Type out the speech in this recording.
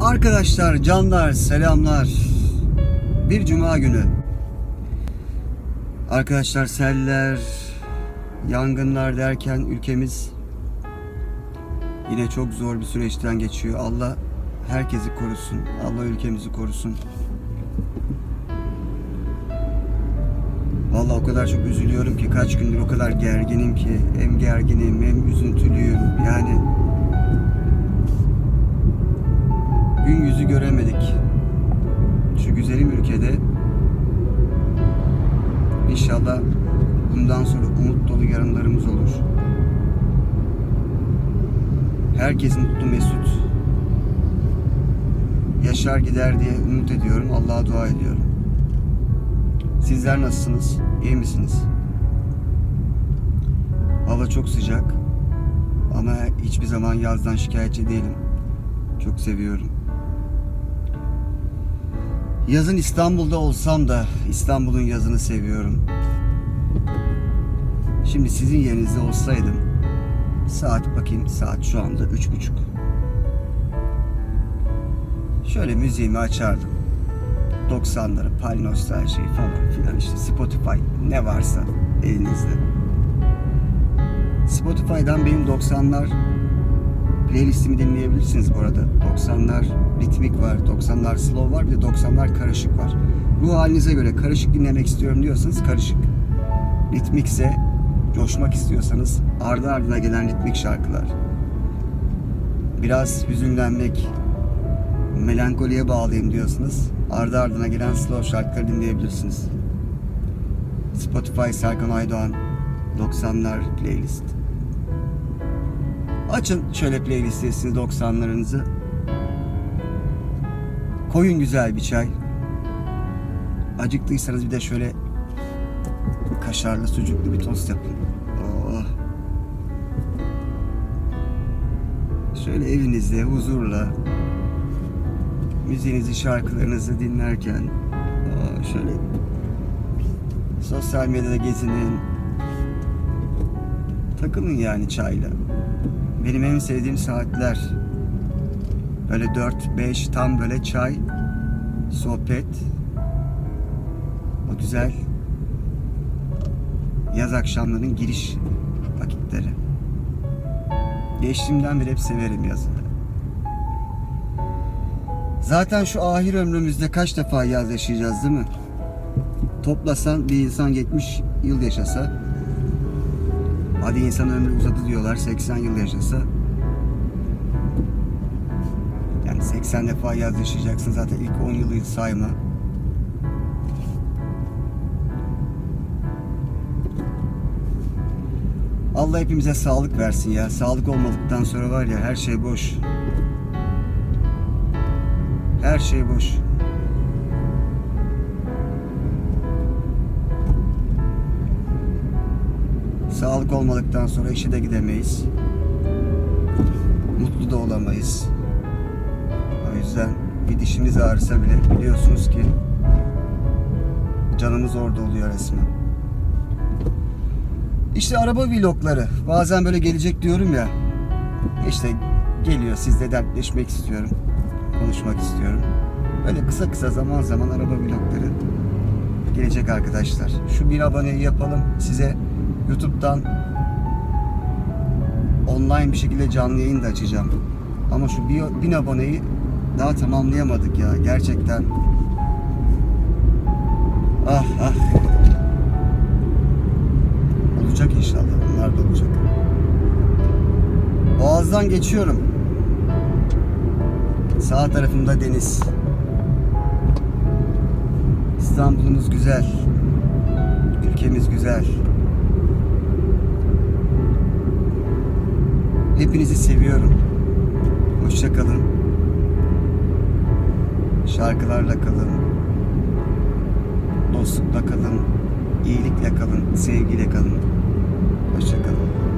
Arkadaşlar, canlar, selamlar. Bir cuma günü. Arkadaşlar seller, yangınlar derken ülkemiz yine çok zor bir süreçten geçiyor. Allah herkesi korusun. Allah ülkemizi korusun. Vallahi o kadar çok üzülüyorum ki kaç gündür o kadar gerginim ki hem gerginim hem üzüntülüyüm. İnşallah bundan sonra umut dolu yarınlarımız olur. Herkes mutlu mesut yaşar gider diye umut ediyorum. Allah'a dua ediyorum. Sizler nasılsınız? İyi misiniz? Hava çok sıcak ama hiçbir zaman yazdan şikayetçi değilim. Çok seviyorum. Yazın İstanbul'da olsam da İstanbul'un yazını seviyorum. Şimdi sizin yerinizde olsaydım saat bakayım saat şu anda üç buçuk. Şöyle müziğimi açardım. 90'ları, Pal Nostalji falan filan işte Spotify ne varsa elinizde. Spotify'dan benim 90'lar playlistimi dinleyebilirsiniz bu arada. 90'lar ritmik var, 90'lar slow var, bir de 90'lar karışık var. Bu halinize göre karışık dinlemek istiyorum diyorsanız karışık. Ritmikse coşmak istiyorsanız ardı ardına gelen ritmik şarkılar. Biraz hüzünlenmek, melankoliye bağlayayım diyorsanız ardı ardına gelen slow şarkıları dinleyebilirsiniz. Spotify Serkan Aydoğan 90'lar playlist. Açın şöyle playlist listesini 90'larınızı. Koyun güzel bir çay. Acıktıysanız bir de şöyle kaşarlı sucuklu bir tost yapın. Oh. Şöyle evinizde huzurla müziğinizi, şarkılarınızı dinlerken oh, şöyle sosyal medyada gezinin takılın yani çayla. Benim en sevdiğim saatler böyle 4-5 tam böyle çay, sohbet, o güzel yaz akşamlarının giriş vakitleri. Geçtiğimden beri hep severim yazı. Zaten şu ahir ömrümüzde kaç defa yaz yaşayacağız değil mi? Toplasan bir insan 70 yıl yaşasa Hadi insan ömrü uzadı diyorlar 80 yıl yaşasa Yani 80 defa yaz yaşayacaksın zaten ilk 10 yılı sayma Allah hepimize sağlık versin ya. Sağlık olmadıktan sonra var ya her şey boş. Her şey boş. Sağlık olmadıktan sonra işe de gidemeyiz. Mutlu da olamayız. O yüzden bir dişimiz ağrısa bile biliyorsunuz ki canımız orada oluyor resmen. İşte araba vlogları. Bazen böyle gelecek diyorum ya. İşte geliyor sizle dertleşmek istiyorum. Konuşmak istiyorum. Böyle kısa kısa zaman zaman araba vlogları gelecek arkadaşlar. Şu bir aboneyi yapalım. Size YouTube'dan online bir şekilde canlı yayın da açacağım. Ama şu bir, bin aboneyi daha tamamlayamadık ya. Gerçekten. Ah ah. Olacak inşallah. Onlar da olacak. Boğaz'dan geçiyorum. Sağ tarafımda deniz. İstanbul'umuz güzel. Ülkemiz güzel. Hepinizi seviyorum. Hoşça kalın. Şarkılarla kalın. Dostlukla kalın. iyilikle kalın. Sevgiyle kalın. Hoşça kalın.